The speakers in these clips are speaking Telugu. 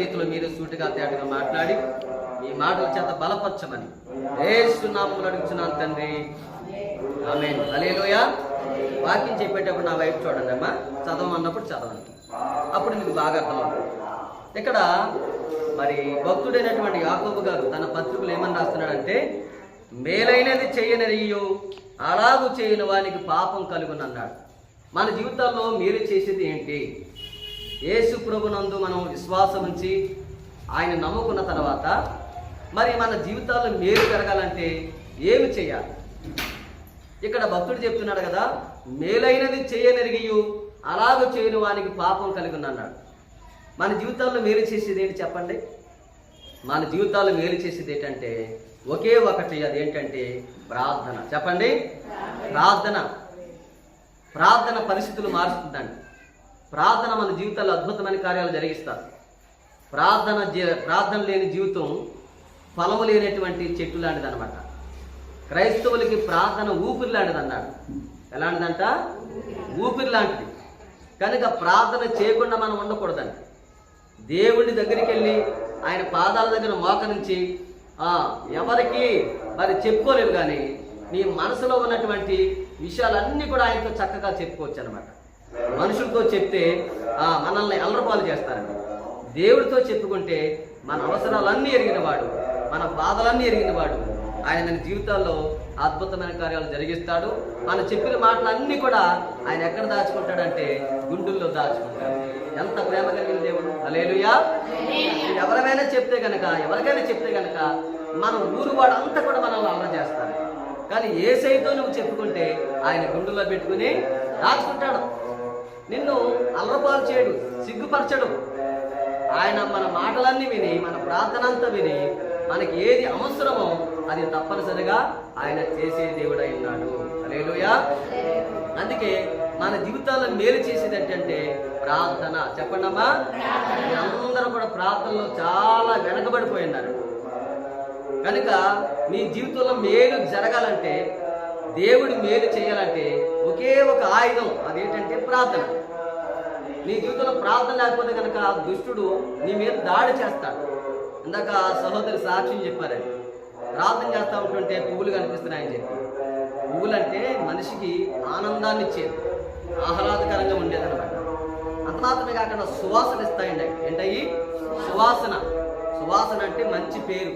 రీతిలో మీరు సూటిగా తేటగా మాట్లాడి ఈ మాటల చేత బలపరచమని ఏసునామములు అడుగుతున్నాను తండ్రి. ఆమె అలేలోయ వాక్యం చెప్పేటప్పుడు నా వైపు చూడండి అమ్మా. చదవమన్నప్పుడు చదవండి. అప్పుడు మీకు బాగా అర్థమవుతుంది. ఇక్కడ మరి భక్తుడైనటువంటి యాకోబు గారు తన పత్రికలు ఏమని రాస్తున్నాడంటే మేలైనది చేయనరియు అలాగు చేయని వానికి పాపం కలుగునన్నాడు. మన జీవితాల్లో మీరు చేసేది ఏంటి? యేసు ప్రభునందు మనం విశ్వాసం ఉంచి ఆయన నమ్ముకున్న తర్వాత మరి మన జీవితాల్లో మేలు జరగాలంటే ఏమి చేయాలి? ఇక్కడ భక్తుడు చెప్తున్నాడు కదా మేలైనది చేయనెరిగియు అలాగ చేయని వానికి పాపం కలిగి ఉన్నాడు మన జీవితాల్లో మేలు చేసేది ఏంటి చెప్పండి? మన జీవితాల్లో మేలు చేసేది ఏంటంటే ఒకే ఒకటి అది ఏంటంటే ప్రార్థన. చెప్పండి? ప్రార్థన. ప్రార్థన పరిస్థితులు మారుస్తుందండి. ప్రార్థన మన జీవితాల్లో అద్భుతమైన కార్యాలు జరిగిస్తారు. ప్రార్థన జీ- ప్రార్థన లేని జీవితం ఫలము లేనటువంటి చెట్టు లాంటిది అనమాట క్రైస్తవులకి ప్రార్థన ఊపిరి లాంటిది అన్నాడు ఎలాంటిదంట? ఊపిరి లాంటిది. కనుక ప్రార్థన చేయకుండా మనం ఉండకూడదండి. దేవుడి దగ్గరికి వెళ్ళి ఆయన పాదాల దగ్గర మోకరించి ఎవరికి మరి చెప్పుకోలేవు కానీ నీ మనసులో ఉన్నటువంటి విషయాలన్నీ కూడా ఆయనతో చక్కగా చెప్పుకోవచ్చు అనమాట మనుషులతో చెప్తే ఆ, మనల్ని అల్లరపాలు చేస్తారండి. దేవుడితో చెప్పుకుంటే మన అవసరాలన్నీ ఎరిగినవాడు మన బాధలన్నీ ఎరిగినవాడు ఆయన మన జీవితాల్లో అద్భుతమైన కార్యాలు జరిగిస్తాడు. మనం చెప్పిన మాటలన్నీ కూడా ఆయన ఎక్కడ దాచుకుంటాడంటే గుండెల్లో దాచుకుంటాడు. ఎంత ప్రేమ కలిగిన దేవుడు. అలేలుయా ఎవరైనా చెప్తే గనక ఎవరికైనా చెప్తే గనక మన ఊరు అంతా కూడా మనల్ని అమలు చేస్తారు కానీ ఏ సైతో నువ్వు చెప్పుకుంటే ఆయన గుండెల్లో పెట్టుకుని దాచుకుంటాడు. నిన్ను అల్లరపాలు చేయడు సిగ్గుపరచడు. ఆయన మన మాటలన్నీ విని మన ప్రార్థన అంతా విని మనకి ఏది అవసరమో అది తప్పనిసరిగా ఆయన చేసే దేవుడై ఉన్నాడు. అలేలుయా అందుకే మన జీవితాల్లో మేలు చేసేది ఏంటంటే ప్రార్థన. చెప్పండి అమ్మా. అందరూ కూడా ప్రార్థనలో చాలా వెనకబడిపోయి ఉన్నారు. కనుక మీ జీవితంలో మేలు జరగాలంటే దేవుడి మేలు చేయాలంటే ఒకే ఒక ఆయుధం అదే ప్రార్థన. నీ జీవితంలో ప్రార్థన లేకపోతే కనుక దుష్టుడు నీ మీద దాడి చేస్తాడు. ఇందాక సహోదరి సాక్ష్యం చెప్పారండి ప్రార్థన చేస్తా ఉంటుంటే పువ్వులు కనిపిస్తున్నాయని చెప్పి. పువ్వులు అంటే మనిషికి ఆనందాన్ని ఇచ్చేది ఆహ్లాదకరంగా ఉండేదన్నమాట. అంత మాత్రమే కాకుండా సువాసన ఇస్తాయండి అవి. ఏంటయ్యి? సువాసన. సువాసన అంటే మంచి పేరు.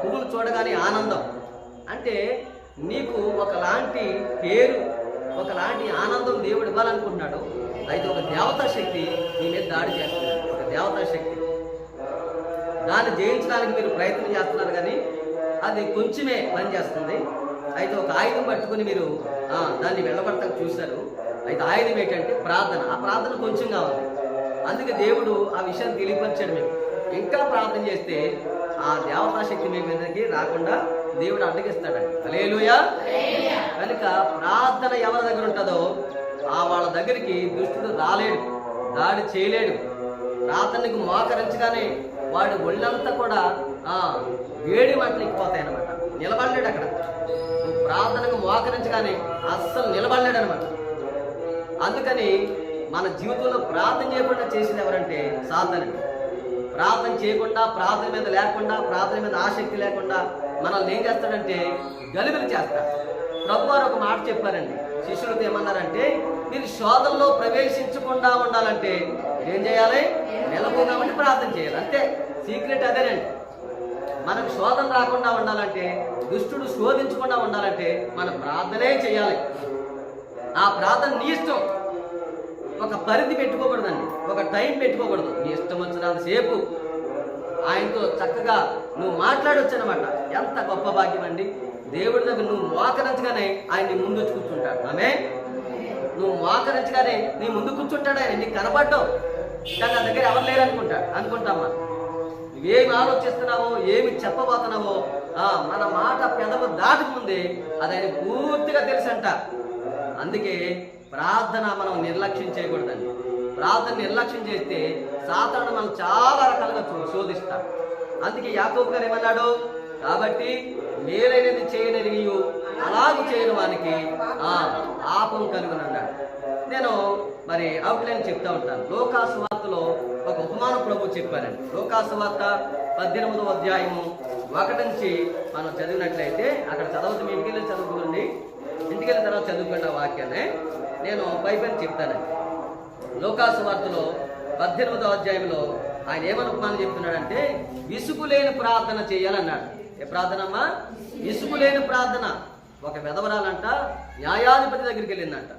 పువ్వులు చూడగానే ఆనందం. అంటే నీకు ఒకలాంటి పేరు ఒకలాంటి ఆనందం దేవుడు ఇవ్వాలనుకుంటున్నాడు అయితే ఒక దేవతా శక్తి మీ మీద దాడి చేస్తుంది. ఒక దేవతా శక్తి. దాన్ని జయించడానికి మీరు ప్రయత్నం చేస్తున్నారు కానీ అది కొంచెమే పనిచేస్తుంది. అయితే ఒక ఆయుధం పట్టుకుని మీరు దాన్ని వెళ్ళబడతాకు చూశారు. అయితే ఆయుధం ఏంటంటే ప్రార్థన. ఆ ప్రార్థన కొంచెంగా ఉంది. అందుకే దేవుడు ఆ విషయాన్ని తెలియపరిచాడు మీకు. ఇంకా ప్రార్థన చేస్తే ఆ దేవతా శక్తి మీ మీదకి రాకుండా దేవుడు అడ్డగిస్తాడండి. అలేలుయా కనుక ప్రార్థన ఎవరి దగ్గర ఉంటుందో ఆ వాళ్ళ దగ్గరికి దుష్టుడు రాలేడు దాడి చేయలేడు. ప్రార్థనకు మోకరించగానే వాడి ఒళ్ళంతా కూడా వేడి మంటలు ఎక్కిపోతాయి అనమాట నిలబడలేడు అక్కడ. ప్రార్థనకు మోకరించగానే అస్సలు నిలబడలేడు అనమాట అందుకని మన జీవితంలో ప్రార్థన చేయకుండా చేసింది ఎవరంటే సాధన ప్రార్థన చేయకుండా ప్రార్థన మీద లేకుండా ప్రార్థన మీద ఆసక్తి లేకుండా మనల్ని ఏం చేస్తాడంటే గలుగులు చేస్తాడు. ప్రభు వారు ఒక మాట చెప్పారండి. శిష్యులతో ఏమన్నారంటే మీరు శోధనలో ప్రవేశించకుండా ఉండాలంటే ఏం చేయాలి? నిలబోగామని ప్రార్థన చేయాలి. అంతే. సీక్రెట్ అదేనండి మనకు శోధన రాకుండా ఉండాలంటే దుష్టుడు శోధించకుండా ఉండాలంటే మనం ప్రార్థనే చేయాలి. ఆ ప్రార్థన నీ ఇష్టం. ఒక పరిధి పెట్టుకోకూడదండి. ఒక టైం పెట్టుకోకూడదు. నీ ఇష్టం వచ్చినంతసేపు ఆయనతో చక్కగా నువ్వు మాట్లాడొచ్చు అనమాట ఎంత గొప్ప భాగ్యం అండి. దేవుడి దగ్గర నువ్వు మోకరించగానే ఆయన నీ ముందు వచ్చి కూర్చుంటాడు. ఆమె నువ్వు మోకరించగానే నీ ముందు కూర్చుంటాడు ఆయన నీకు కనపడ్డావు కానీ నా దగ్గర ఎవరు లేరనుకుంటాడు అనుకుంటామా? నువ్వేమి ఆలోచిస్తున్నావో ఏమి చెప్పబోతున్నావో ఆ, మన మాట పెదవు దాటుకుంది అది ఆయన పూర్తిగా తెలుసంట. అందుకే ప్రార్థన మనం నిర్లక్ష్యం చేయకూడదండి. ప్రార్థన నిర్లక్ష్యం చేస్తే సాతాను మనం చాలా రకాలుగా శోధిస్తాం అందుకే యాకోబు గారు ఏమన్నాడు? కాబట్టి మేలైనది చేయనరిగియు అలాగూ చేయని వానికి ఆ పాపం కలుగునన్నాడు. నేను మరి అవుట్లైన్ చెప్తా ఉంటాను. లోకాసు వార్తలో ఒక ఉపమానం ప్రభు చెప్పారండి. లోకాసు వార్త పద్దెనిమిదవ అధ్యాయము ఒకటి నుంచి మనం చదివినట్లయితే అక్కడ చదవద్దు మీ ఇంటికి వెళ్ళి చదువుకోండి. ఇంటికి వెళ్ళిన తర్వాత చదువుకున్న వాక్యాన్ని. నేను బైబిల్ చెప్తానండి. లోకాసు వార్తలో పద్దెనిమిదవ అధ్యాయంలో ఆయన ఏమని ఉపమానం చెప్తున్నాడంటే విసుగు లేని ప్రార్థన చేయాలన్నాడు. ఏ ప్రార్థన అమ్మా విసుగు లేని ప్రార్థన. ఒక విధవరాలంట న్యాయాధిపతి దగ్గరికి వెళ్ళిందంట.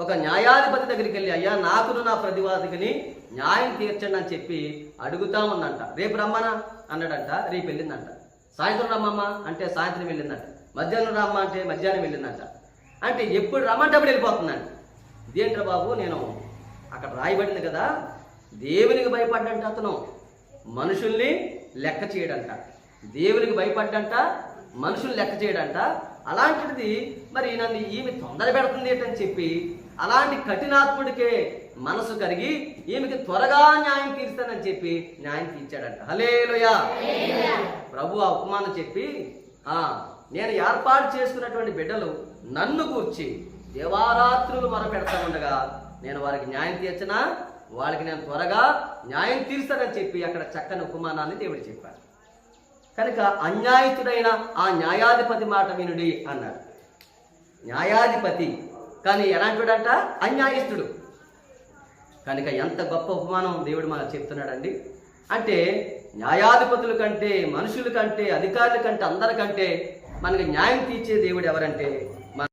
ఒక న్యాయాధిపతి దగ్గరికి వెళ్ళి అయ్యా నాకును నా ప్రతివాదికని న్యాయం తీర్చండి అని చెప్పి అడుగుతా ఉందంట. రేపు రమ్మనా? అన్నాడంట. రేపు వెళ్ళిందంట. సాయంత్రం రమ్మమ్మ అంటే సాయంత్రం వెళ్ళిందంట. మధ్యాహ్నం రమ్మ అంటే మధ్యాహ్నం వెళ్ళిందంట. అంటే ఎప్పుడు రమ్మంటే అప్పుడు వెళ్ళిపోతుందండి ఇదేంట్రా బాబు నేను అక్కడ రాయబడింది కదా దేవునికి భయపడ్డంట అతను. మనుషుల్ని లెక్క చేయడంట. దేవునికి భయపడ్డంట మనుషులు లెక్క చేయడంట. అలాంటిది మరి నన్ను ఈమె తొందర పెడుతుంది ఏంటని చెప్పి అలాంటి కఠినాత్ముడికే మనసు కరిగి ఈమెకి త్వరగా న్యాయం తీరుస్తానని చెప్పి న్యాయం తీర్చాడంట. హలేలుయా ప్రభు ఆ ఉపమానం చెప్పి ఆ నేను ఏర్పాటు చేసుకున్నటువంటి బిడ్డలు నన్ను కూర్చి దేవారాత్రులు మొర ఉండగా నేను వారికి న్యాయం తీర్చనా? వాళ్ళకి నేను త్వరగా న్యాయం తీరుస్తానని చెప్పి అక్కడ చక్కని ఉపమానాన్ని దేవుడు చెప్పాడు. కనుక అన్యాయతుడైన ఆ న్యాయాధిపతి మాట వినుడి అన్నాడు న్యాయాధిపతి కానీ ఎలాంటివాడంట? అన్యాయస్తుడు. కనుక ఎంత గొప్ప ఉపమానం దేవుడు మనకు చెప్తున్నాడండి. అంటే న్యాయాధిపతుల కంటే మనుషుల కంటే అధికారుల కంటే అందరికంటే మనకి న్యాయం తీర్చే దేవుడు ఎవరంటే మన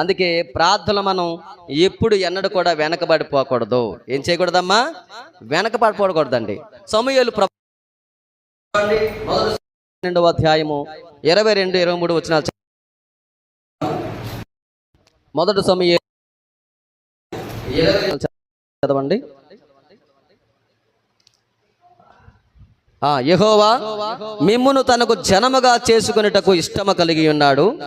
అందుకే ప్రార్థన మనం ఎప్పుడు ఎన్నడూ కూడా వెనకబడిపోకూడదు. ఏం చేయకూడదమ్మా? వెనకబడిపోకూడదండి. సమయాలు రెండవ అధ్యాయము ఇరవై రెండు ఇరవై మూడు వచ్చిన మొదటి సమయ చదవండి. ఆ మిమ్మును తనకు జనముగా చేసుకునేటకు ఇష్టము కలిగి ఉన్నాడు.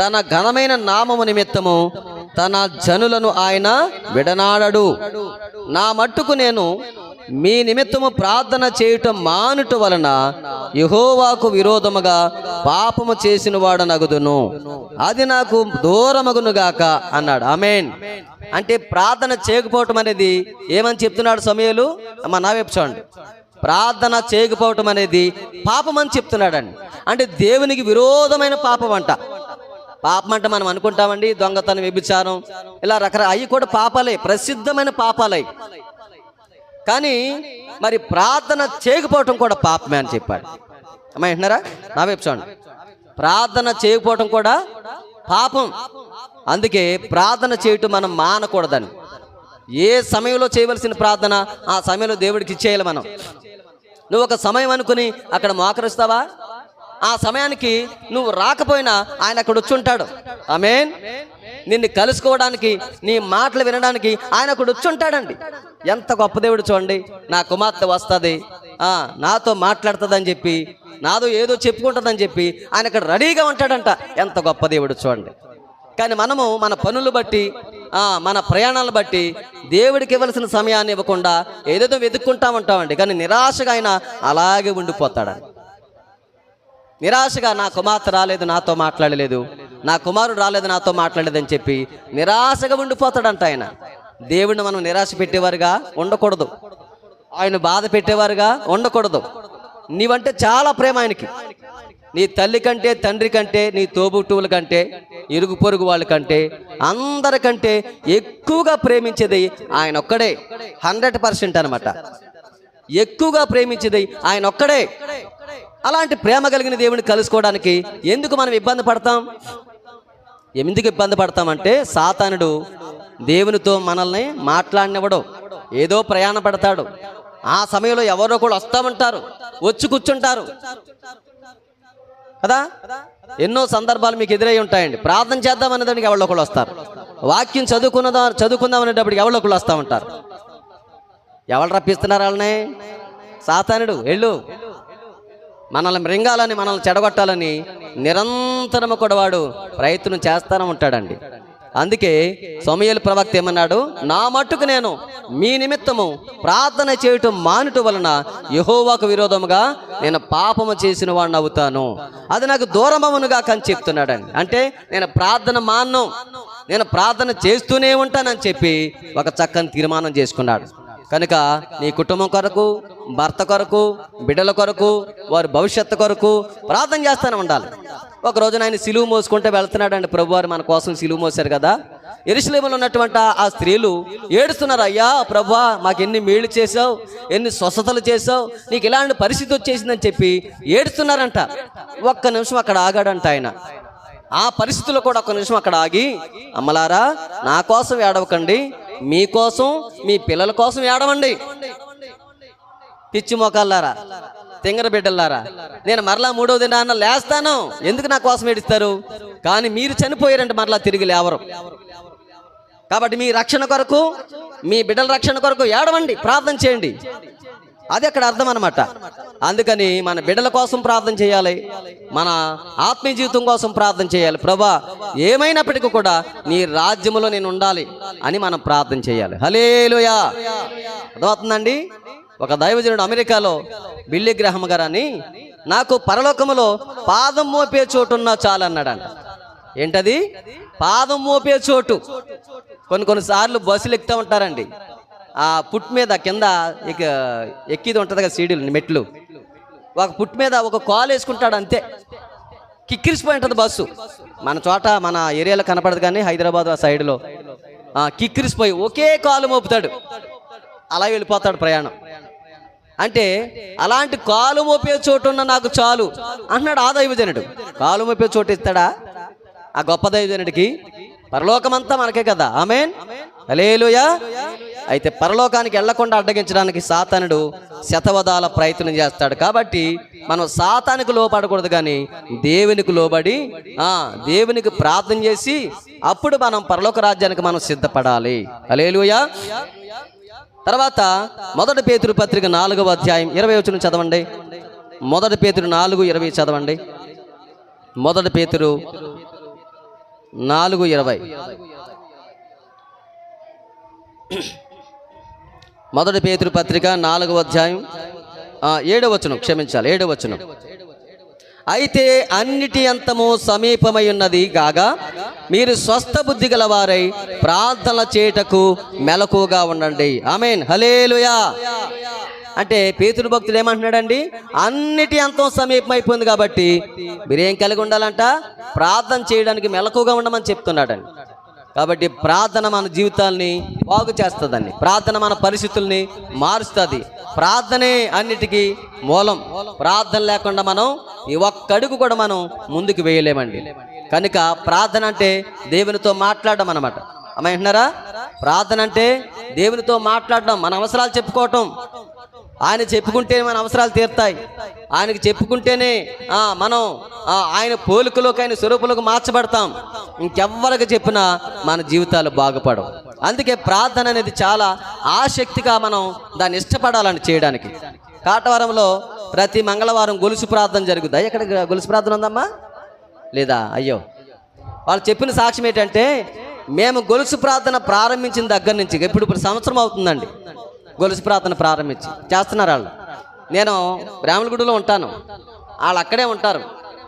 తన ఘనమైన నామము నిమిత్తము తన జనులను ఆయన విడనాడడు. నా మట్టుకు నేను మీ నిమిత్తము ప్రార్థన చేయటం మానుట వలన యహోవాకు విరోధముగా పాపము చేసిన వాడనగుదును. అది నాకు దూరమగునుగాక అన్నాడు. అమేన్ అంటే ప్రార్థన చేయకపోవటం అనేది ఏమని చెప్తున్నాడు సమయలు? అమ్మ నా వైపు చూడండి. ప్రార్థన చేయకపోవటం అనేది పాపం అని చెప్తున్నాడండి. అంటే దేవునికి విరోధమైన పాపం అంట పాపం అంటే మనం అనుకుంటామండి దొంగతనం వ్యభిచారం ఇలా రకరకాల అవి కూడా పాపాలే ప్రసిద్ధమైన పాపాలే. కానీ మరి ప్రార్థన చేయకపోవటం కూడా పాపమే అని చెప్పాడు. అమ్మా వింటున్నారా? నా వైపు చూడండి. ప్రార్థన చేయకపోవటం కూడా పాపం. అందుకే ప్రార్థన చేయటం మనం మానకూడదని. ఏ సమయంలో చేయవలసిన ప్రార్థన ఆ సమయంలో దేవుడికి ఇచ్చేయాలి మనం. నువ్వు ఒక సమయం అనుకుని అక్కడ మోకరిస్తావా? ఆ సమయానికి నువ్వు రాకపోయినా ఆయన అక్కడ వచ్చుంటాడు. ఆమెన్? నిన్ను కలుసుకోవడానికి నీ మాటలు వినడానికి ఆయన అక్కడ వచ్చుంటాడండి. ఎంత గొప్ప దేవుడు చూడండి. నా కుమార్తె వస్తుంది. నాతో మాట్లాడుతుందని చెప్పి నాదో ఏదో చెప్పుకుంటుందని చెప్పి ఆయన అక్కడ రెడీగా ఉంటాడంట. ఎంత గొప్ప దేవుడు చూడండి. కానీ మనము మన పనులు బట్టి మన ప్రయాణాలను బట్టి దేవుడికి ఇవ్వాల్సిన సమయాన్ని ఇవ్వకుండా ఏదేదో వెతుక్కుంటా ఉంటామండి. కానీ నిరాశగా ఆయన అలాగే ఉండిపోతాడండి నిరాశగా నా కుమార్తె రాలేదు నాతో మాట్లాడలేదు నా కుమారుడు రాలేదు నాతో మాట్లాడలేదని చెప్పి నిరాశగా ఉండిపోతాడంట ఆయన. దేవుడిని మనం నిరాశ పెట్టేవారుగా ఉండకూడదు. ఆయన బాధ పెట్టేవారుగా ఉండకూడదు. నీవంటే చాలా ప్రేమ ఆయనకి. నీ తల్లి కంటే తండ్రి కంటే నీ తోబుట్టువుల కంటే ఇరుగు పొరుగు వాళ్ళ కంటే అందరికంటే ఎక్కువగా ప్రేమించేది ఆయన ఒక్కడే. హండ్రెడ్ పర్సెంట్ అనమాట ఎక్కువగా ప్రేమించేది ఆయన ఒక్కడే. అలాంటి ప్రేమ కలిగిన దేవుని కలుసుకోవడానికి ఎందుకు మనం ఇబ్బంది పడతాం? ఎందుకు ఇబ్బంది పడతామంటే సాతానుడు దేవునితో మనల్ని మాట్లాడినవడు ఏదో ప్రయాణ పడతాడు ఆ సమయంలో ఎవరో కూడా వస్తామంటారు వచ్చి కూర్చుంటారు. కదా? ఎన్నో సందర్భాలు మీకు ఎదురై ఉంటాయండి. ప్రార్థన చేద్దాం అనేదానికి ఎవరో ఒకళ్ళు వస్తారు. వాక్యం చదువుకున్నదా చదువుకుందాం అనేటప్పటికి ఎవరో ఒకళ్ళు వస్తూ ఉంటారు. ఎవరు రప్పిస్తున్నారు వాళ్ళని? సాతానుడు వెళ్ళు. మనల్ని మృంగాలని మనల్ని చెడగొట్టాలని నిరంతరము కూడా వాడు ప్రయత్నం చేస్తానే ఉంటాడండి. అందుకే సమయలు ప్రవక్త ఏమన్నాడు? నా మట్టుకు నేను మీ నిమిత్తము ప్రార్థన చేయటం మానుట వలన యహోవాకు విరోధముగా నేను పాపము చేసిన వాడిని అవుతాను అది నాకు దూరమవునుగా కని చెప్తున్నాడని. అంటే నేను ప్రార్థన మాన్ను నేను ప్రార్థన చేస్తూనే ఉంటానని చెప్పి ఒక చక్కని తీర్మానం చేసుకున్నాడు. కనుక నీ కుటుంబం కొరకు భర్త కొరకు బిడ్డల కొరకు వారి భవిష్యత్తు కొరకు ప్రార్థన చేస్తూనే ఉండాలి. ఒక రోజున ఆయన సిలువు మోసుకుంటే వెళ్తున్నాడండి ప్రభువారు మన కోసం సిలువు మోసారు కదా. ఎరుసలేములు ఉన్నటువంటి ఆ- ఆ స్త్రీలు ఏడుస్తున్నారు అయ్యా ప్రభా మాకు ఎన్ని మేళ్ళు చేసావు ఎన్ని స్వస్థతలు చేసావు నీకు ఇలాంటి పరిస్థితి వచ్చేసిందని చెప్పి ఏడుస్తున్నారంట. ఒక్క నిమిషం అక్కడ ఆగాడంట ఆయన. ఆ పరిస్థితుల్లో కూడా ఒక నిమిషం అక్కడ ఆగి అమ్మలారా నా కోసం ఏడవకండి మీకోసం మీ పిల్లల కోసం ఏడవండి. పిచ్చి మోకాళ్ళారా? తింగర బిడ్డలారా నేను మరలా మూడవ దినాన్న లేస్తాను. ఎందుకు నా కోసం ఏడుస్తారు? కానీ మీరు చనిపోయారంటే మరలా తిరిగి లేవరు. కాబట్టి మీ రక్షణ కొరకు మీ బిడ్డల రక్షణ కొరకు ఏడవండి ప్రార్థన చేయండి. అది అక్కడ అర్థం అనమాట అందుకని మన బిడ్డల కోసం ప్రార్థన చేయాలి మన ఆత్మీయ జీవితం కోసం ప్రార్థన చేయాలి. ప్రభా ఏమైనప్పటికీ కూడా నీ రాజ్యములో నేను ఉండాలి అని మనం ప్రార్థన చేయాలి. హలేలుయా అర్థమవుతుందండి? ఒక దైవజనుడు అమెరికాలో బిల్లి గ్రహం గారని నాకు పరలోకములో పాదం మోపే చోటు ఉన్నా చాలు అన్నాడంట. ఏంటది? పాదం మోపే చోటు. కొన్ని కొన్నిసార్లు బస్సులు ఎక్కుతూ ఉంటారండి. ఆ పుట్ మీద కింద ఇక ఎక్కిది ఉంటుంది కదా సీడీలు మెట్లు. ఒక పుట్ మీద ఒక కాల్ వేసుకుంటాడు అంతే. కిక్కిరిసిపోయి ఉంటుంది బస్సు. మన చోట మన ఏరియాలో కనపడదు కానీ హైదరాబాద్ ఆ సైడ్లో. కిక్కిరిసిపోయి ఒకే కాలు మోపుతాడు. అలా వెళ్ళిపోతాడు ప్రయాణం. అంటే అలాంటి కాలు మోపే చోటు ఉన్న నాకు చాలు అన్నాడు ఆ దైవజనుడు. కాలు మోపే చోటు ఇస్తాడా? ఆ గొప్ప దైవజనుడికి. పరలోకమంతా మనకే కదా. ఆమెన్. అలేలుయా అయితే పరలోకానికి వెళ్ళకుండా అడ్డగించడానికి సాతానుడు శతవదాల ప్రయత్నం చేస్తాడు. కాబట్టి మనం సాతానికి లోపడకూడదు కానీ దేవునికి లోబడి ఆ దేవునికి ప్రార్థన చేసి అప్పుడు మనం పరలోక రాజ్యానికి మనం సిద్ధపడాలి. అలేలుయా తర్వాత మొదటి పేతురు పత్రిక నాలుగవ అధ్యాయం ఇరవై వచ్చిన చదవండి. మొదటి పేతురు నాలుగు ఇరవై చదవండి. మొదటి పేతురు నాలుగు ఇరవై. మొదటి పేతురు పత్రిక నాలుగవ అధ్యాయం. ఆ, ఏడవ వచనం క్షమించాలి ఏడవ వచనం. అయితే అన్నిటి అంతము సమీపమై ఉన్నది కాగా మీరు స్వస్థ బుద్ధి గలవారై ప్రార్థన చేయుటకు మెలకుగా ఉండండి. ఆమెన్. హలేలుయా అంటే పేతుడు భక్తుడు ఏమంటున్నాడండి? అన్నిటి అంతం సమీపమైపోయింది కాబట్టి మీరేం కలిగి ఉండాలంట? ప్రార్థన చేయడానికి మెలకుగా ఉండమని చెప్తున్నాడండి. కాబట్టి ప్రార్థన మన జీవితాల్ని బాగు చేస్తుందండి. ప్రార్థన మన పరిస్థితుల్ని మారుస్తుంది. ప్రార్థనే అన్నిటికీ మూలం. ప్రార్థన లేకుండా మనం ఈ ఒక్కడుగు కూడా మనం ముందుకు వేయలేమండి. కనుక ప్రార్థన అంటే దేవునితో మాట్లాడడం అనమాట అమ్మ వింటున్నారా? ప్రార్థన అంటే దేవునితో మాట్లాడడం. మన అవసరాలు చెప్పుకోవటం. ఆయన చెప్పుకుంటేనే మన అవసరాలు తీరుతాయి. ఆయనకి చెప్పుకుంటేనే మనం ఆయన పోలికలోకి ఆయన స్వరూపులకు మార్చబడతాం. ఇంకెవ్వరికి చెప్పినా మన జీవితాలు బాగుపడవు. అందుకే ప్రార్థన అనేది చాలా ఆసక్తిగా మనం దాన్ని ఇష్టపడాలని చేయడానికి. కాటవరంలో ప్రతి మంగళవారం గొలుసు ప్రార్థన జరుగుతాయి ఎక్కడ గొలుసు ప్రార్థన ఉందమ్మా? లేదా? అయ్యో. వాళ్ళు చెప్పిన సాక్ష్యం ఏంటంటే మేము గొలుసు ప్రార్థన ప్రారంభించిన దగ్గర నుంచి ఇప్పుడు ఇప్పుడు సంవత్సరం అవుతుందండి. గొలుసు ప్రార్థన ప్రారంభించి. చేస్తున్నారు వాళ్ళు. నేను బ్రాహ్మణగుడిలో ఉంటాను. వాళ్ళు అక్కడే ఉంటారు.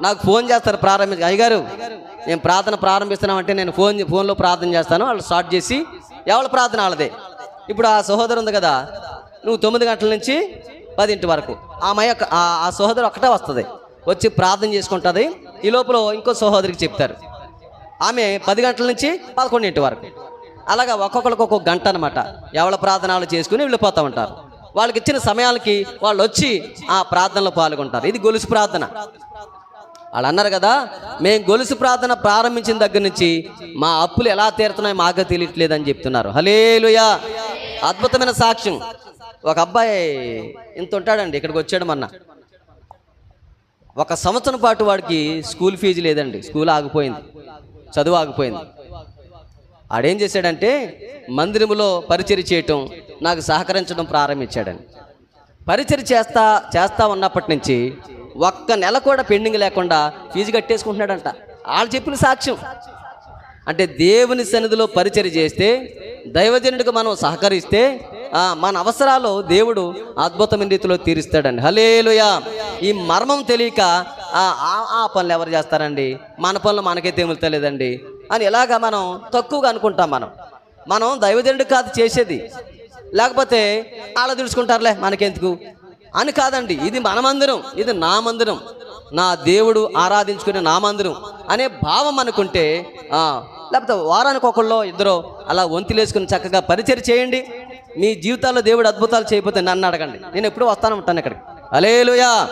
నాకు ఫోన్ చేస్తారు ప్రారంభించి. అయ్యగారు నేను ప్రార్థన ప్రారంభిస్తున్నామంటే నేను ఫోన్ ఫోన్లో ప్రార్థన చేస్తాను. వాళ్ళు స్టార్ట్ చేసి ఎవరి ప్రార్థన వాళ్ళదే? ఇప్పుడు ఆ సహోదరు ఉంది కదా నువ్వు తొమ్మిది గంటల నుంచి పదింటి వరకు. ఆమె యొక్క ఆ- సహోదరు ఒక్కటే వస్తుంది. వచ్చి ప్రార్థన చేసుకుంటుంది. ఈ లోపల ఇంకో సహోదరికి చెప్తారు. ఆమె పది గంటల నుంచి పదకొండింటి వరకు. అలాగా ఒక్కొక్కరికి ఒక్కొక్క గంట అనమాట ఎవరి ప్రార్థనలు చేసుకుని వెళ్ళిపోతూ ఉంటారు. వాళ్ళకి ఇచ్చిన సమయాలకి వాళ్ళు వచ్చి ఆ ప్రార్థనలో పాల్గొంటారు. ఇది గొలుసు ప్రార్థన. వాళ్ళు అన్నారు కదా మేము గొలుసు ప్రార్థన ప్రారంభించిన దగ్గర నుంచి మా అప్పులు ఎలా తీరుతున్నాయో మాకు తెలియట్లేదని చెప్తున్నారు. హలేలుయా అద్భుతమైన సాక్ష్యం. ఒక అబ్బాయి ఇంత ఉంటాడండి ఇక్కడికి వచ్చాడు మొన్న. ఒక సంవత్సరం పాటు వాడికి స్కూల్ ఫీజు లేదండి. స్కూల్ ఆగిపోయింది. చదువు ఆగిపోయింది. ఆడేం చేశాడంటే మందిరములో పరిచర్య చేయటం నాకు సహకరించడం ప్రారంభించాడని పరిచర్య చేస్తా చేస్తా ఉన్నప్పటి నుంచి ఒక్క నెల కూడా పెండింగ్ లేకుండా ఫీజు కట్టేసుకుంటున్నాడంట. వాళ్ళు చెప్పిన సాక్ష్యం. అంటే దేవుని సన్నిధిలో పరిచర్య చేస్తే దైవజనుడికి మనం సహకరిస్తే మన అవసరాలు దేవుడు అద్భుతమైన రీతిలో తీరుస్తాడండి. హలేలుయా ఈ మర్మం తెలియక ఆ, ఆ- ఆ పనులు ఎవరు చేస్తారండి? మన పనులు మనకే తెలియదండి అని ఇలాగా మనం తక్కువగా అనుకుంటాం మనం? మనం దైవదేనుడు కాదు చేసేది. లేకపోతే అలా తెలుసుకుంటారులే మనకెందుకు? అని కాదండి ఇది మన మందిరం ఇది నా మందిరం. నా దేవుడు ఆరాధించుకునే నా మందిరం అనే భావం అనుకుంటే లేకపోతే వారానికి ఒకళ్ళో ఇద్దరు అలా వంతులేసుకుని చక్కగా పరిచయం చేయండి. మీ జీవితాల్లో దేవుడు అద్భుతాలు చేయకపోతే నన్ను అడగండి. నేను ఎప్పుడూ వస్తాను ఉంటాను ఇక్కడికి. అలేలుయా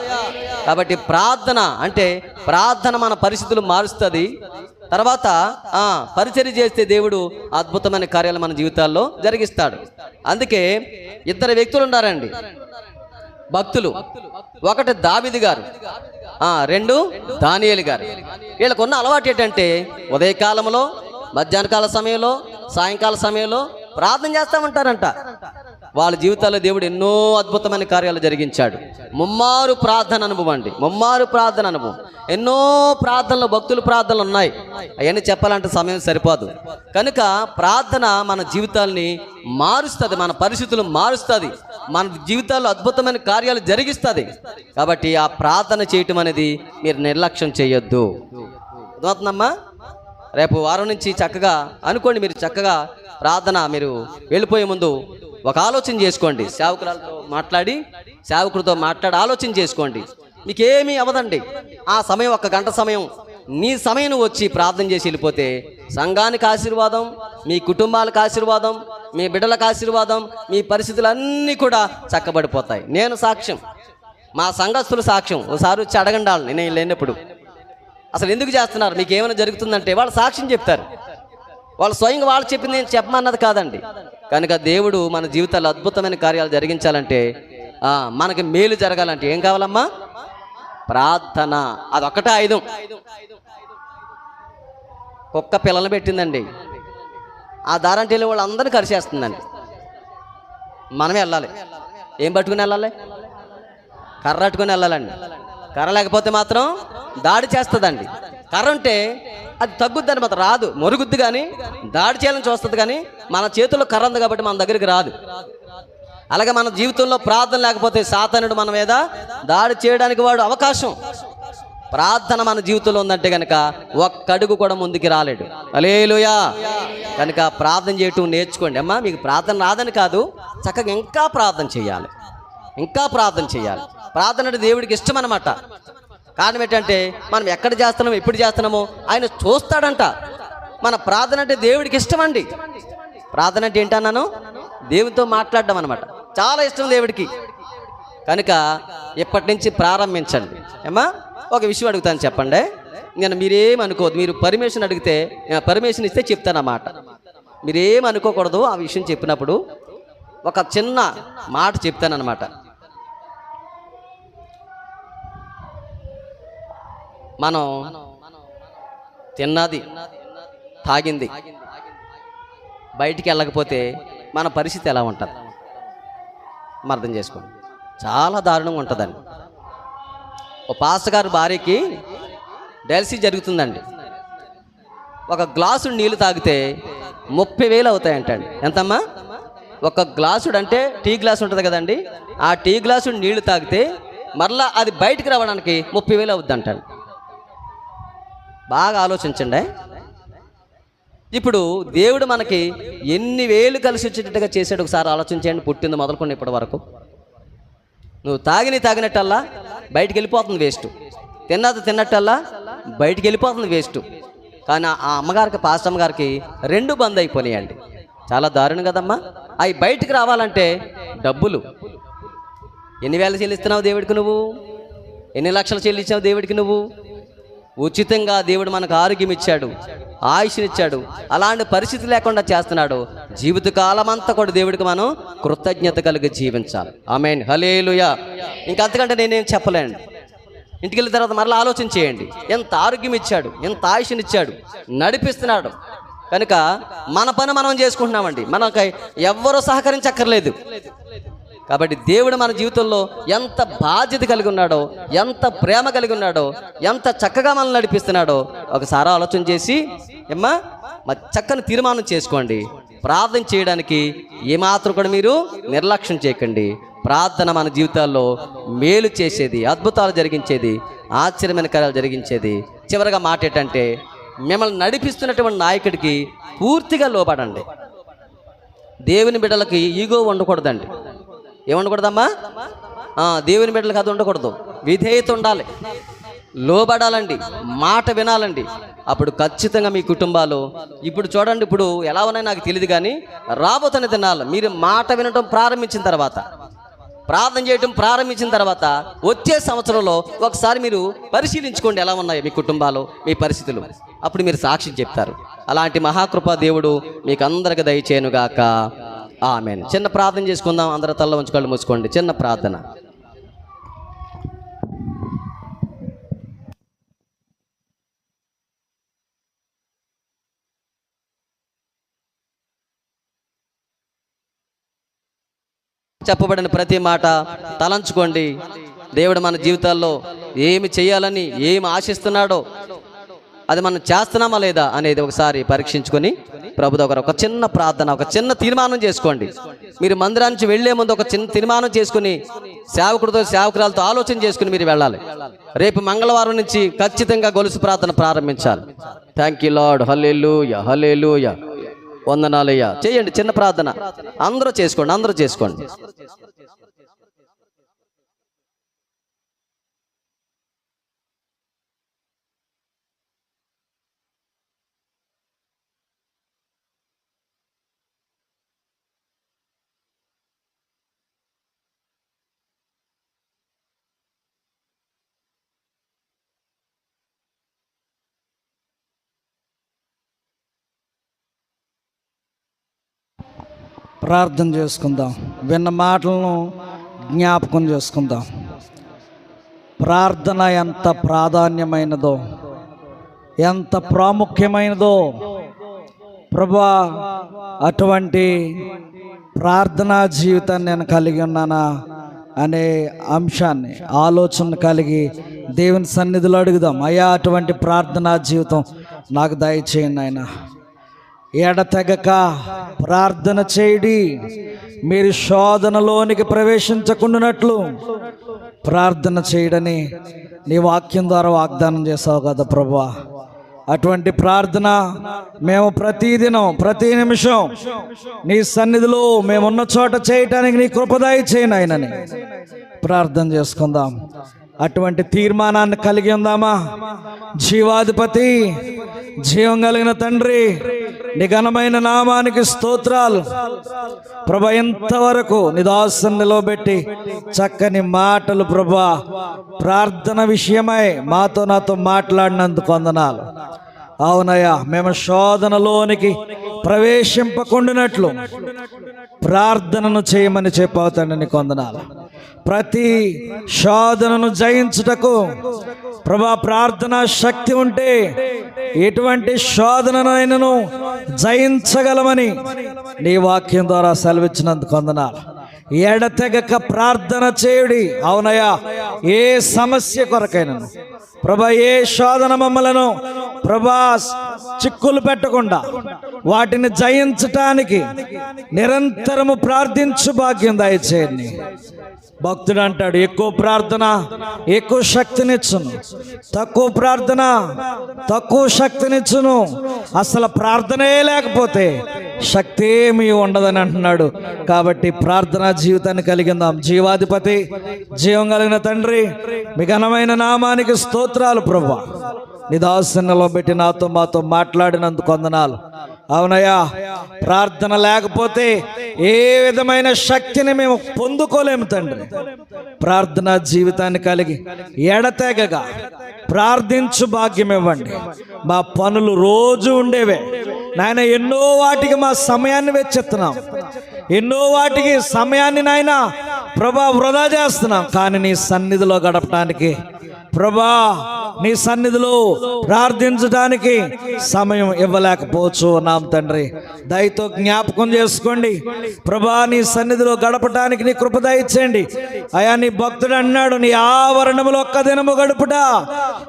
కాబట్టి ప్రార్థన అంటే ప్రార్థన మన పరిస్థితులు మారుస్తుంది. తర్వాత ఆ పరిచర్య చేస్తే దేవుడు అద్భుతమైన కార్యాలు మన జీవితాల్లో జరిగిస్తాడు. అందుకే ఇద్దరు వ్యక్తులు ఉన్నారండి. భక్తులు. ఒకటి దావిది గారు. ఆ రెండు దానియలు గారు. వీళ్ళకున్న అలవాటు ఏంటంటే ఉదయకాలంలో మధ్యాహ్న కాల సమయంలో సాయంకాల సమయంలో ప్రార్థన చేస్తూ ఉంటారంట. వాళ్ళ జీవితాల్లో దేవుడు ఎన్నో అద్భుతమైన కార్యాలు జరిగించాడు. ముమ్మారు ప్రార్థన అనుభవం అండి. ముమ్మారు ప్రార్థన అనుభవం. ఎన్నో ప్రార్థనలు భక్తుల ప్రార్థనలు ఉన్నాయి. అవన్నీ చెప్పాలంటే సమయం సరిపోదు. కనుక ప్రార్థన మన జీవితాల్ని మారుస్తుంది మన పరిస్థితులు మారుస్తుంది మన జీవితాల్లో అద్భుతమైన కార్యాలు జరిగిస్తుంది. కాబట్టి ఆ ప్రార్థన చేయటం అనేది మీరు నిర్లక్ష్యం చేయొద్దు. అర్థమవుతుందమ్మా? రేపు వారం నుంచి చక్కగా అనుకోండి మీరు చక్కగా ప్రార్థన మీరు వెళ్ళిపోయే ముందు ఒక ఆలోచన చేసుకోండి. సేవకురాలతో మాట్లాడి సేవకుడితో మాట్లాడి ఆలోచన చేసుకోండి. మీకేమీ అవ్వదండి. ఆ సమయం ఒక గంట సమయం నీ సమయం వచ్చి ప్రార్థన చేసి వెళ్ళిపోతే సంఘానికి ఆశీర్వాదం మీ కుటుంబాలకు ఆశీర్వాదం మీ బిడ్డలకు ఆశీర్వాదం మీ పరిస్థితులన్నీ కూడా చక్కబడిపోతాయి. నేను సాక్ష్యం. మా సంఘస్థులు సాక్ష్యం. ఒకసారి వచ్చి అడగండాలని నేను లేనప్పుడు. అసలు ఎందుకు చేస్తున్నారు? మీకు ఏమైనా జరుగుతుందంటే వాళ్ళు సాక్ష్యం చెప్తారు. వాళ్ళు స్వయంగా వాళ్ళు చెప్పింది నేను చెప్పమన్నది కాదండి. కనుక దేవుడు మన జీవితాల్లో అద్భుతమైన కార్యాలు జరిగించాలంటే మనకి మేలు జరగాలంటే ఏం కావాలమ్మా? ప్రార్థన. అదొక్కటే ఆయుధం. కుక్క పిల్లలు పెట్టిందండి. ఆ దారంటే వెళ్ళి వాళ్ళందరినీ కరిచేస్తుందండి. మనమే వెళ్ళాలి. ఏం పట్టుకుని వెళ్ళాలి? కర్ర పట్టుకుని వెళ్ళాలండి. కర్ర లేకపోతే మాత్రం దాడి చేస్తుందండి. కర్ర ఉంటే అది తగ్గుద్దని మాత్రం రాదు. మొరుగుద్ది కానీ దాడి చేయాలని చూస్తుంది కానీ మన చేతుల్లో కర్ర ఉంది కాబట్టి మన దగ్గరికి రాదు. అలాగే మన జీవితంలో ప్రార్థన లేకపోతే సాతనుడు మన మీద దాడి చేయడానికి వాడు అవకాశం. ప్రార్థన మన జీవితంలో ఉందంటే కనుక ఒక్కడుగు కూడా ముందుకి రాలేడు. అలేలుయా కనుక ప్రార్థన చేయటం నేర్చుకోండి. అమ్మా మీకు ప్రార్థన రాదని కాదు చక్కగా ఇంకా ప్రార్థన చేయాలి. ఇంకా ప్రార్థన చేయాలి. ప్రార్థన అంటే దేవుడికి ఇష్టం అనమాట కారణం ఏంటంటే మనం ఎక్కడ చేస్తున్నాము ఎప్పుడు చేస్తున్నామో ఆయన చూస్తాడంట. మన ప్రార్థన అంటే దేవుడికి ఇష్టం అండి. ప్రార్థన అంటే ఏంటన్నాను దేవునితో మాట్లాడడం అనమాట చాలా ఇష్టం దేవుడికి. కనుక ఇప్పటి నుంచి ప్రారంభించండి. ఏమా ఒక విషయం అడుగుతాను చెప్పండి. నేను మీరేం అనుకోవద్దు. మీరు పర్మిషన్ అడిగితే పర్మిషన్ ఇస్తే చెప్తానమాట. మీరేం అనుకోకూడదు ఆ విషయం చెప్పినప్పుడు. ఒక చిన్న మాట చెప్తానమాట మనం తిన్నది తాగింది. బయటికి వెళ్ళకపోతే మన పరిస్థితి ఎలా ఉంటుంది? మనం అర్థం చేసుకోండి. చాలా దారుణంగా ఉంటుందండి. ఓ పాస్టర్ గారి భార్యకి డెల్సీ జరుగుతుందండి. ఒక గ్లాసు నీళ్ళు తాగితే ముప్పై వేలు అవుతాయంటండి. ఎంతమ్మా? ఒక గ్లాసుడు అంటే టీ గ్లాస్ ఉంటుంది కదండి. ఆ టీ గ్లాసు నీళ్ళు తాగితే మరలా అది బయటికి రావడానికి ముప్పై వేలు అవుద్ది అంటాడు బాగా ఆలోచించండి. ఇప్పుడు దేవుడు మనకి ఎన్ని వేలు కలిసి వచ్చేటట్టుగా చేసాడు ఒకసారి ఆలోచించండి పుట్టింది మొదలుకొని ఇప్పటి వరకు. నువ్వు తాగిని తాగినట్టల్లా బయటికి వెళ్ళిపోతుంది వేస్ట్. తిన్నది తిన్నట్టల్లా బయటికి వెళ్ళిపోతుంది వేస్ట్. కానీ ఆ అమ్మగారికి పాస్టమ్మ అమ్మగారికి రెండు బంద్ అయిపోయాయండి చాలా దారుణం కదమ్మా. అవి బయటికి రావాలంటే డబ్బులు. ఎన్ని వేలు చెల్లిస్తున్నావు దేవుడికి నువ్వు? ఎన్ని లక్షలు చెల్లించావు దేవుడికి నువ్వు? ఉచితంగా దేవుడు మనకు ఆరోగ్యం ఇచ్చాడు ఆయుష్నిచ్చాడు. అలాంటి పరిస్థితి లేకుండా చేస్తున్నాడు. జీవితకాలం అంతా కూడా దేవుడికి మనం కృతజ్ఞత కలిగి జీవించాలి. ఆమెన్. హలేలుయా ఇంకా అంతకంటే నేనేం చెప్పలేను. ఇంటికి వెళ్ళిన తర్వాత మరలా ఆలోచన చేయండి. ఎంత ఆరోగ్యం ఇచ్చాడు ఎంత ఆయుష్నిచ్చాడు నడిపిస్తున్నాడు. కనుక మన పని మనం చేసుకుంటున్నామండి. మనకి ఎవ్వరూ సహకరించక్కర్లేదు. కాబట్టి దేవుడు మన జీవితంలో ఎంత బాధ్యత కలిగి ఉన్నాడో ఎంత ప్రేమ కలిగి ఉన్నాడో ఎంత చక్కగా మనల్ని నడిపిస్తున్నాడో ఒకసారి ఆలోచన చేసి ఏమ్మా మా చక్కని తీర్మానం చేసుకోండి. ప్రార్థన చేయడానికి ఏమాత్రం కూడా మీరు నిర్లక్ష్యం చేయకండి. ప్రార్థన మన జీవితాల్లో మేలు చేసేది అద్భుతాలు జరిగించేది ఆశ్చర్యమైన కార్యాలు జరిగించేది. చివరిగా మాట ఏంటంటే మిమ్మల్ని నడిపిస్తున్నటువంటి నాయకుడికి పూర్తిగా లోపడండి దేవుని బిడ్డలకి ఈగో ఉండకూడదండి. ఏముండకూడదమ్మా? దేవుని బిడ్డలకు అది ఉండకూడదు. విధేయత ఉండాలి. లోబడాలండి. మాట వినాలండి. అప్పుడు ఖచ్చితంగా మీ కుటుంబాలు ఇప్పుడు చూడండి ఇప్పుడు ఎలా ఉన్నాయో నాకు తెలియదు కానీ రాబోతున్న దినాలు మీరు మాట వినటం ప్రారంభించిన తర్వాత ప్రార్థన చేయటం ప్రారంభించిన తర్వాత వచ్చే సంవత్సరంలో ఒకసారి మీరు పరిశీలించుకోండి ఎలా ఉన్నాయి మీ కుటుంబాలు మీ పరిస్థితులు. అప్పుడు మీరు సాక్షి చెప్తారు. అలాంటి మహాకృపా దేవుడు మీకు అందరికి దయచేయనుగాక. ఆమె చిన్న ప్రార్థన చేసుకుందాం. అందరూ తల్ల ఉంచుకోళ్ళు మూసుకోండి. చిన్న ప్రార్థన. చెప్పబడిన ప్రతి మాట తలంచుకోండి. దేవుడు మన జీవితాల్లో ఏమి చేయాలని ఏమి ఆశిస్తున్నాడో అది మనం చేస్తున్నామా లేదా అనేది ఒకసారి పరీక్షించుకొని ప్రభు దగ్గర ఒక చిన్న ప్రార్థన ఒక చిన్న తీర్మానం చేసుకోండి. మీరు మందిరానికి వెళ్ళే ముందు ఒక చిన్న తీర్మానం చేసుకుని సేవకుడితో సేవకురాలతో ఆలోచన చేసుకుని మీరు వెళ్ళాలి. రేపు మంగళవారం నుంచి ఖచ్చితంగా గొలుసు ప్రార్థన ప్రారంభించాలి. Thank you lord hallelujah hallelujah వందనాలయ్యా. చేయండి చిన్న ప్రార్థన. అందరూ చేసుకోండి అందరూ చేసుకోండి. ప్రార్థన చేసుకుందాం. విన్న మాటలను జ్ఞాపకం చేసుకుందాం. ప్రార్థన ఎంత ప్రాధాన్యమైనదో ఎంత ప్రాముఖ్యమైనదో. ప్రభా అటువంటి ప్రార్థనా జీవితాన్ని నేను కలిగి ఉన్నానా అనే అంశాన్ని ఆలోచన కలిగి దేవుని సన్నిధిలో అడుగుదాం. అయ్యా అటువంటి ప్రార్థనా జీవితం నాకు దయచేయండి ఆయన ఎడతెగక ప్రార్థన చేయడి. మీరు శోధనలోనికి ప్రవేశించకుండానట్లు ప్రార్థన చేయడని నీ వాక్యం ద్వారా వాగ్దానం చేసావు కదా ప్రభా. అటువంటి ప్రార్థన మేము ప్రతిదినం ప్రతి నిమిషం నీ సన్నిధిలో మేమున్న చోట చేయటానికి నీ కృపదాయి చేయను ఆయనని ప్రార్థన చేసుకుందాం. అటువంటి తీర్మానాన్ని కలిగి ఉందామా? జీవాధిపతి జీవం కలిగిన తండ్రి నీ ఘనమైన నామానికి స్తోత్రాలు. ప్రభ ఎంతవరకు నిదాసం నిలవబెట్టి చక్కని మాటలు ప్రభా ప్రార్థన విషయమై మాతో నాతో మాట్లాడినందుకు వందనాలు. అవునయ్యా మేము శోధనలోనికి ప్రవేశింపకుండినట్లు ప్రార్థనను చేయమని చెప్పావు నీకు వందనాలు. ప్రతి శోధనను జయించుటకు ప్రభా ప్రార్థన శక్తి ఉంటే ఎటువంటి శోధననైనను జయించగలమని నీ వాక్యం ద్వారా సెలవిచ్చినందుకు వందనాలు. ఎడతెగక ప్రార్థన చేయుడి అవునయా ఏ సమస్య కొరకైనను. ప్రభా ఏ శోధన మమ్మలను ప్రభా చిక్కులు పెట్టకుండా వాటిని జయించటానికి నిరంతరము ప్రార్థించు భాగ్యం దయచేయండి. భక్తుడు అంటాడు ఎక్కువ ప్రార్థన ఎక్కువ శక్తినిచ్చును. తక్కువ ప్రార్థన తక్కువ శక్తినిచ్చును. అసలు ప్రార్థనే లేకపోతే శక్తి ఏమీ ఉండదని అంటున్నాడు. కాబట్టి ప్రార్థనా జీవితాన్ని కలిగిందాం. జీవాధిపతి జీవం కలిగిన తండ్రి మీ ఘనమైన నామానికి స్తోత్రాలు ప్రభు. నిదాసనలో పెట్టి నాతో మాతో మాట్లాడినందుకు వందనాలు. అవునయ్యా ప్రార్థన లేకపోతే ఏ విధమైన శక్తిని మేము పొందుకోలేము తండ్రి. ప్రార్థనా జీవితాన్ని కలిగి ఎడతెగగా ప్రార్థించు భాగ్యం ఇవ్వండి. మా పనులు రోజు ఉండేవే. నాయన ఎన్నో వాటికి మా సమయాన్ని వెచ్చెత్తున్నాం ఎన్నో వాటికి సమయాన్ని నాయన ప్రభా వృధా చేస్తున్నాం. కానీ నీ సన్నిధిలో గడపడానికి ప్రభా నీ సన్నిధిలో ప్రార్థించడానికి సమయం ఇవ్వలేకపోవచ్చు. నాం తండ్రి దయతో జ్ఞాపకం చేసుకోండి. ప్రభా నీ సన్నిధిలో గడపడానికి నీ కృప దయచేయండి. అయా నీ భక్తుడు అన్నాడు నీ ఆవరణములు ఒక్క దినము గడుపుట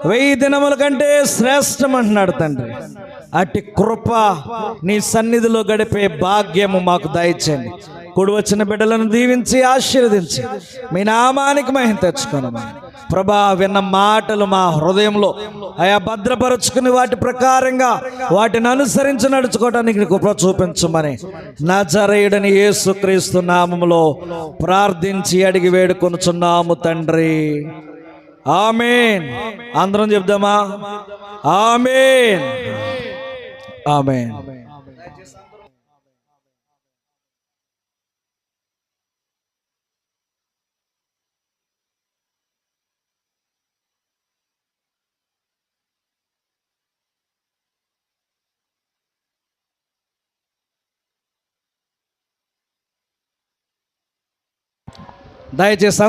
వెయ్యి దినముల కంటే శ్రేష్టం అంటున్నాడు తండ్రి. అట్టి కృప నీ సన్నిధిలో గడిపే భాగ్యము మాకు దయచేయండి. కుడి వచ్చిన బిడ్డలను దీవించి ఆశీర్వదించి మీ నామానికి మహిం తెచ్చుకోనమని. ప్రభా విన్న మాటలు మా హృదయ హృదయంలో ఆయా భద్రపరుచుకుని వాటి ప్రకారంగా వాటిని అనుసరించి నడుచుకోవడానికి నీకు కృప చూపించమని నజరేయుడని యేసుక్రీస్తు నామములో ప్రార్థించి అడిగి వేడుకొనుచున్నాము తండ్రి. ఆమెన్. అందరం చెప్దామా? ఆమెన్. ఆమెన్. దయచేసి